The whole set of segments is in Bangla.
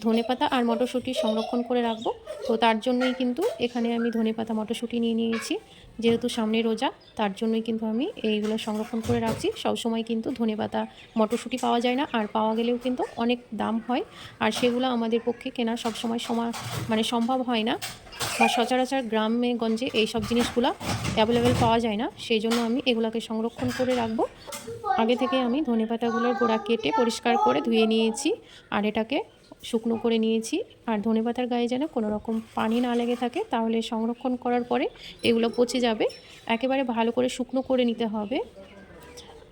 ধনেপাতা আর মটরশুঁটি সংরক্ষণ করে রাখব। তো তার জন্যই কিন্তু এখানে আমি ধনেপাতা, মটরশুঁটি নিয়ে নিয়েছি। যেহেতু সামনে রোজা, তার জন্যই কিন্তু আমি এইগুলো সংরক্ষণ করে রাখছি। সবসময় কিন্তু ধনেপাতা, মটরশুঁটি পাওয়া যায় না। আর পাওয়া গেলেও কিন্তু অনেক দাম হয়। আর সেগুলো আমাদের পক্ষে কেনা সবসময় সময় মানে সম্ভব হয় না। বা সচরাচর গ্রামে গঞ্জে এই সব জিনিসগুলো অ্যাভেলেবেল পাওয়া যায় না। সেই জন্য আমি এগুলোকে সংরক্ষণ করে রাখব। আগে থেকে আমি ধনেপাতাগুলোর গোড়া কেটে পরিষ্কার করে ধুয়ে নিয়েছি। আর এটাকে শুকনো করে নিয়েছি। আর ধনেপাতার গায়ে যেন কোনো রকম পানি না লেগে থাকে, তাহলে সংরক্ষণ করার পরে এগুলো পচে যাবে। একেবারে ভালো করে শুকনো করে নিতে হবে।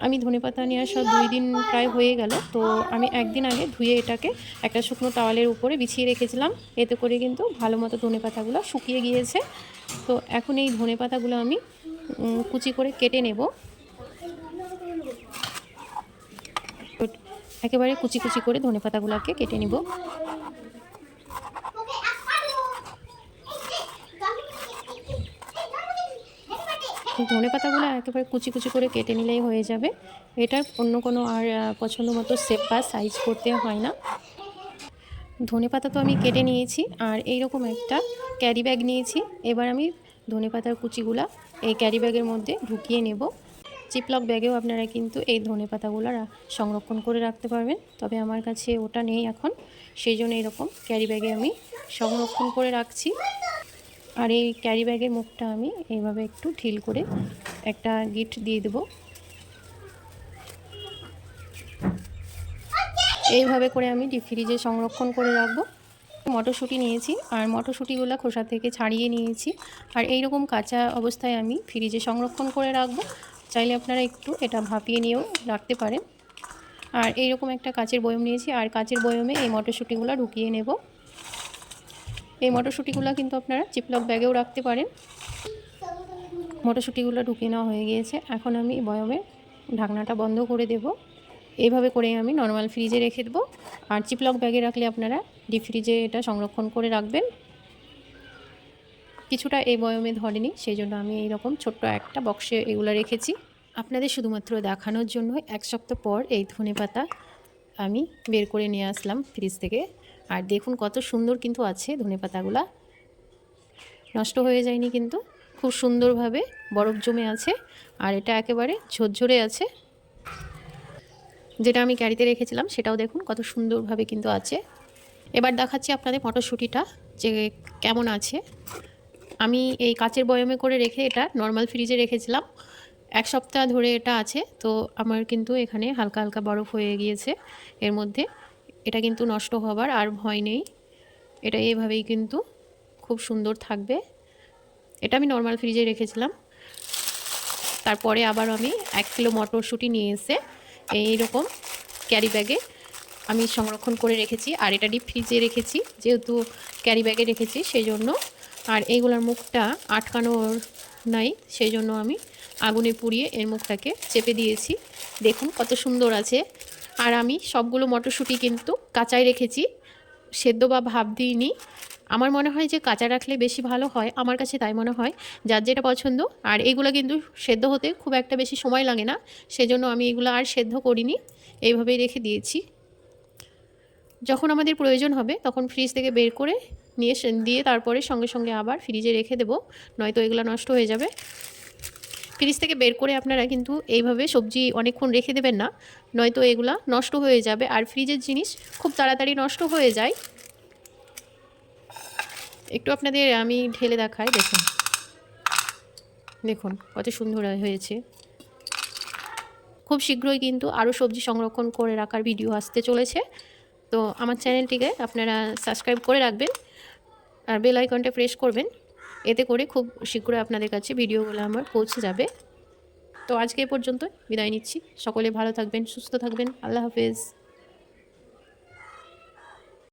আমি ধনেপাতা নিয়ে আসা দুই দিন প্রায় হয়ে গেল, তো আমি একদিন আগে ধুয়ে এটাকে একটা শুকনো টাওয়ালের উপরে বিছিয়ে রেখেছিলাম। এতে করে কিন্তু ভালো মতো ধনেপাতাগুলো শুকিয়ে গিয়েছে। তো এখন এই ধনেপাতাগুলো আমি কুচি করে কেটে নেব তো একেবারে কুচি কুচি করে ধনেপাতাগুলোকে কেটে নিব। ধনে পাতাগুলো একেবারে কুচি কুচি করে কেটে নিলেই হয়ে যাবে। এটার অন্য কোনো আর পছন্দ মতো শেপ বা সাইজ করতে হয় না। ধনে পাতা তো আমি কেটে নিয়েছি আর এইরকম একটা ক্যারি ব্যাগ নিয়েছি। এবার আমি ধনে পাতার কুচিগুলা এই ক্যারি ব্যাগের মধ্যে ঢুকিয়ে নেব। চিপলক ব্যাগেও আপনারা কিন্তু এই ধনে পাতাগুলো সংরক্ষণ করে রাখতে পারবেন। তবে আমার কাছে ওটা নেই এখন। সেই জন্য এরকম ক্যারি ব্যাগে আমি সংরক্ষণ করে রাখছি। আর এই ক্যারি ব্যাগের মুখটা আমি এইভাবে একটু ঢিল করে একটা গিফট দিয়ে দেবো। এইভাবে করে আমি ডিপ ফ্রিজে সংরক্ষণ করে রাখব। মটরশুঁটি নিয়েছি আর মটরশুঁটিগুলো খোসা থেকে ছাড়িয়ে নিয়েছি। আর এই রকম কাঁচা অবস্থায় আমি ফ্রিজে সংরক্ষণ করে রাখব। চাইলে আপনারা একটু এটা ভাপিয়ে নিয়েও রাখতে পারেন। আর এইরকম একটা কাচের বয়ম নিয়েছি, আর কাচের বয়মে এই মটরশুঁটিগুলো ঢুকিয়ে নেব। এই মটরশুঁটিগুলো কিন্তু আপনারা চিপলক ব্যাগেও রাখতে পারেন। মটরশুঁটিগুলো ঢুকিয়ে নেওয়া হয়ে গিয়েছে। এখন আমি বয়মের ঢাকনাটা বন্ধ করে দেব। এইভাবে করে আমি নর্মাল ফ্রিজে রেখে দেবো। আর চিপলক ব্যাগে রাখলে আপনারা ডিপ ফ্রিজে এটা সংরক্ষণ করে রাখবেন। কিছুটা এই বয়মে ধরেনি সেই জন্য আমি এইরকম ছোট্ট একটা বক্সে এগুলো রেখেছি। আপনাদের শুধুমাত্র দেখানোর জন্য এক সপ্তাহ পর এই ধনে পাতা আমি বের করে নিয়ে আসলাম ফ্রিজ থেকে। আর দেখুন কত সুন্দর কিন্তু আছে ধনে পাতাগুলা। নষ্ট হয়ে যায়নি কিন্তু, খুব সুন্দরভাবে বরফ জমে আছে আর এটা একেবারে ঝরঝরে আছে। যেটা আমি ক্যারিতে রেখেছিলাম সেটাও দেখুন কত সুন্দরভাবে কিন্তু আছে। এবার দেখাচ্ছি আপনাদের মটরশুঁটিটা যে কেমন আছে। আমি এই কাচের বয়মে করে রেখে এটা নর্মাল ফ্রিজে রেখেছিলাম। এক সপ্তাহ ধরে এটা আছে, তো আমার কিন্তু এখানে হালকা হালকা বরফ হয়ে গিয়েছে। এর মধ্যে এটা কিন্তু নষ্ট হবার আর ভয় নেই। এটা এইভাবেই কিন্তু খুব সুন্দর থাকবে। এটা আমি নর্মাল ফ্রিজে রেখেছিলাম। তারপরে আবার আমি এক কিলো মটরশুঁটি নিয়ে এসে এইরকম ক্যারি ব্যাগে আমি সংরক্ষণ করে রেখেছি। আর এটা ডিপ ফ্রিজে রেখেছি, যেহেতু ক্যারি ব্যাগে রেখেছি সেই জন্য আর এইগুলোর মুখটা আটকানোর নাই সেই জন্য আমি আগুনে পুড়িয়ে এর মুখটাকে চেপে দিয়েছি। দেখুন কত সুন্দর আছে। আর আমি সবগুলো মটরশুঁটি কিন্তু কাঁচাই রেখেছি, সেদ্ধ বা ভাব দিইনি। আমার মনে হয় যে কাঁচা রাখলে বেশি ভালো হয়, আমার কাছে তাই মনে হয়। যার যেটা পছন্দ, আর এইগুলো কিন্তু সেদ্ধ হতে খুব একটা বেশি সময় লাগে না, সেজন্য আমি এগুলো আর সেদ্ধ করিনি, এইভাবেই রেখে দিয়েছি। যখন আমাদের প্রয়োজন হবে, তখন ফ্রিজ থেকে বের করে নিয়ে দিয়ে তারপরে সঙ্গে সঙ্গে আবার ফ্রিজে রেখে দেবো, নয়তো এগুলো নষ্ট হয়ে যাবে। ফ্রিজ থেকে বের করে আপনারা কিন্তু এইভাবে সবজি অনেকক্ষণ রেখে দেবেন না, নয়তো এগুলা নষ্ট হয়ে যাবে। আর ফ্রিজের জিনিস খুব তাড়াতাড়ি নষ্ট হয়ে যায়। একটু আপনাদের আমি ঢেলে দেখাই, দেখুন। দেখুন, কত সুন্দর হয়েছে। খুব শীঘ্রই কিন্তু আরও সবজি সংরক্ষণ করে রাখার ভিডিও আসতে চলেছে। তো আমার চ্যানেলটিকে আপনারা সাবস্ক্রাইব করে রাখবেন। আর বেল আইকনটা প্রেস করবেন। এতে করে খুব শীঘ্রই আপনাদের কাছে ভিডিওগুলো আমার পৌঁছে যাবে। তো আজকে এ পর্যন্ত বিদায় নিচ্ছি। সকলে ভালো থাকবেন, সুস্থ থাকবেন। আল্লাহ হাফেজ।